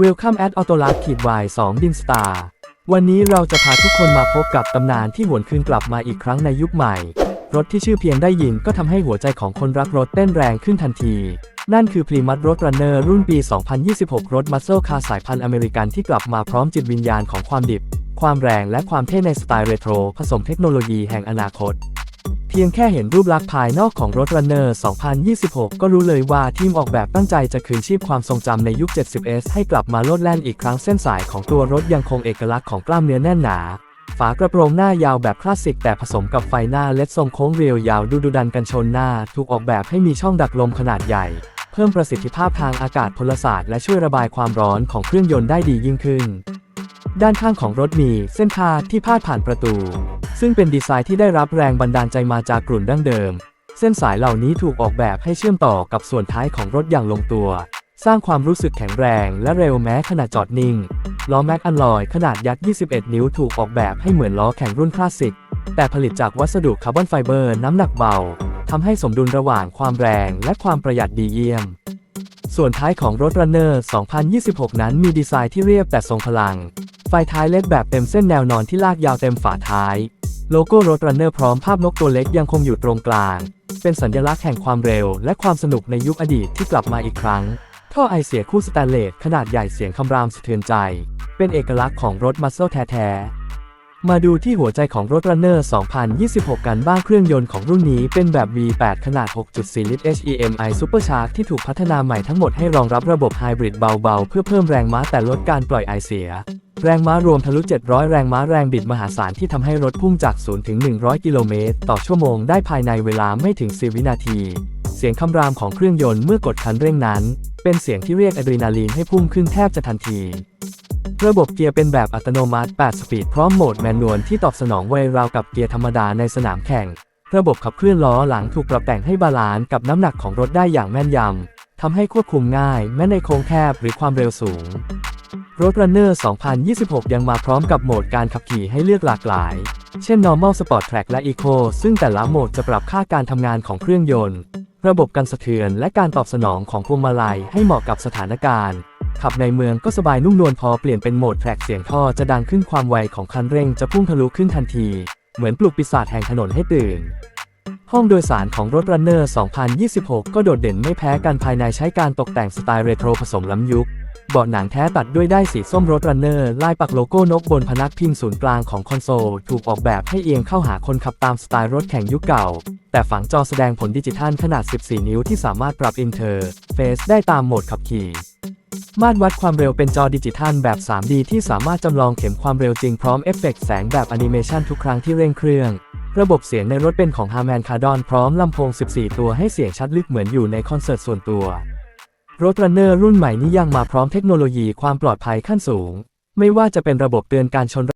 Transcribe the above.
Welcome at Autolab ขีด Y 2 Din Star วันนี้เราจะพาทุกคนมาพบกับตำนานที่หวนคืนกลับมาอีกครั้งในยุคใหม่ รถที่ชื่อเพียงได้ยินก็ทำให้หัวใจของคนรักรถเต้นแรงขึ้นทันที นั่นคือ Primus Roadrunner รุ่นปี 2026 รถ Muscle Car สายพันธุ์อเมริกันที่กลับมาพร้อมจิตวิญญาณของความดิบ ความแรงและความเท่ในสไตล์เรโทรผสมเทคโนโลยีแห่งอนาคต เพียงแค่เห็นรูปลักษณ์ภายนอกของรถ Runner 2026 ก็รู้เลยว่าทีมออกแบบตั้งใจจะคืนชีพความทรงจำในยุค 70S ให้กลับมาโลดแล่นอีกครั้งเส้นสายของตัวรถยังคงเอกลักษณ์ของกล้ามเนื้อแน่นหนาฝากระโปรงหน้ายาวแบบคลาสสิกแต่ผสมกับไฟหน้าเล็ดทรงโค้งเรียวยาวดูดุดันกันชนหน้า ถูกออกแบบให้มีช่องดักลมขนาดใหญ่ เพิ่มประสิทธิภาพทางอากาศพลศาสตร์และช่วยระบายความร้อนของเครื่องยนต์ได้ดียิ่งขึ้น ด้านข้างของรถมีเส้นคาที่พาดผ่านประตู ซึ่งเป็นดีไซน์ที่ได้รับแรงบันดาลใจมาจากกลุ่นดั้งเดิม เส้นสายเหล่านี้ถูกออกแบบให้เชื่อมต่อกับส่วนท้ายของรถอย่างลงตัว สร้างความรู้สึกแข็งแรงและเร็วแม้ขณะจอดนิ่ง ล้อแม็กอันลอยขนาดยักษ์21 นิ้วถูกออกแบบให้เหมือนล้อแข่งรุ่นคลาสสิก แต่ผลิตจากวัสดุคาร์บอนไฟเบอร์น้ำหนักเบาทำให้สมดุลระหว่างความแรงและความประหยัดดีเยี่ยม ส่วนท้ายของรถ Runner 2026 นั้นมีดีไซน์ที่เรียบแต่ทรงพลัง ไฟท้ายเล็ดแบบเต็มเส้นแนวนอนที่ลากยาวเต็มฝาท้าย โลโก้รถ Runner พร้อมภาพนกตัวเล็กยังคงอยู่ตรงกลาง เป็นสัญลักษณ์แห่งความเร็วและความสนุกในยุคอดีตที่กลับมาอีกครั้ง ท่อไอเสียคู่สแตนเลสขนาดใหญ่เสียงคำรามสะเทือนใจ เป็นเอกลักษณ์ของรถมัสเซลแท้ๆ มาดูที่หัวใจของรถ Runner 2026 กันบ้างเครื่องยนต์ของรุ่นนี้เป็นแบบ V8 ขนาด 6.4 ลิตร HEMI Supercharge ที่ถูกพัฒนาใหม่ทั้งหมดให้รองรับระบบไฮบริดเบาๆ เพื่อเพิ่มแรงม้าแต่ลดการปล่อยไอเสีย แรงม้ารวมทะลุ 700 แรงม้าแรงบิดมหาศาลที่ทำให้รถพุ่งจาก 0 ถึง 100 กิโลเมตร ต่อชั่วโมงได้ภายในเวลาไม่ถึง 10 วินาที เสียงคำรามของเครื่องยนต์เมื่อกดคันเร่งนั้น เป็นเสียงที่เรียกอะดรีนาลีนให้พุ่งขึ้นแทบจะทันที ระบบเกียร์เป็นแบบอัตโนมัติ 8 สปีดพร้อมโหมดแมนนวลที่ตอบสนองไวราวกับเกียร์ธรรมดาในสนามแข่ง ระบบขับเคลื่อนล้อหลังถูกปรับแต่งให้บาลานซ์กับน้ำหนักของรถได้อย่างแม่นยำทำให้ควบคุมง่ายแม้ในโค้งแคบหรือความเร็วสูง รถ Runner 2026 ยังมาพร้อมกับโหมดการขับขี่ให้เลือกหลากหลาย เช่น Normal Sport Track และ Eco ซึ่งแต่ละโหมดจะปรับค่าการทำงานของเครื่องยนต์ ระบบกันสะเทือนและการตอบสนองของพวงมาลัยให้เหมาะกับสถานการณ์ ขับในเมืองก็สบายนุ่มนวลพอเปลี่ยนเป็นโหมดแทร็กเสียงท่อจะดังขึ้นความไวของคันเร่งจะพุ่งทะลุขึ้นทันที เหมือนปลุกปีศาจแห่งถนนให้ตื่นห้องโดยสารของรถ Runner 2026 ก็โดดเด่นไม่แพ้กันภายในใช้การตกแต่งสไตล์เรโทรผสมล้ำยุค เบาะหนังแท้ตัดด้วยได้สีส้มรถ Runner ลายปักโลโก้นกบนพนักพิงศูนย์กลางของคอนโซล ถูกออกแบบให้เอียงเข้าหาคนขับตามสไตล์รถแข่งยุคเก่า แต่ฝังจอแสดงผลดิจิทัลขนาด 14 นิ้วที่สามารถปรับอินเทอร์เฟซได้ตามโหมดขับขี่ มาตรวัดความเร็วเป็นจอดิจิทัลแบบ 3D ที่สามารถจำลองเข็มความเร็วจริงพร้อมเอฟเฟกต์แสงแบบแอนิเมชันทุกครั้งที่เร่งเครื่องระบบเสียงในรถเป็นของ Harman Kardon พร้อมลำโพง 14 ตัวให้เสียงชัดลึกเหมือนอยู่ในคอนเสิร์ตส่วนตัว รถรันเนอร์รุ่นใหม่นี้ยังมาพร้อมเทคโนโลยีความปลอดภัยขั้นสูง ไม่ว่าจะเป็นระบบเตือนการชน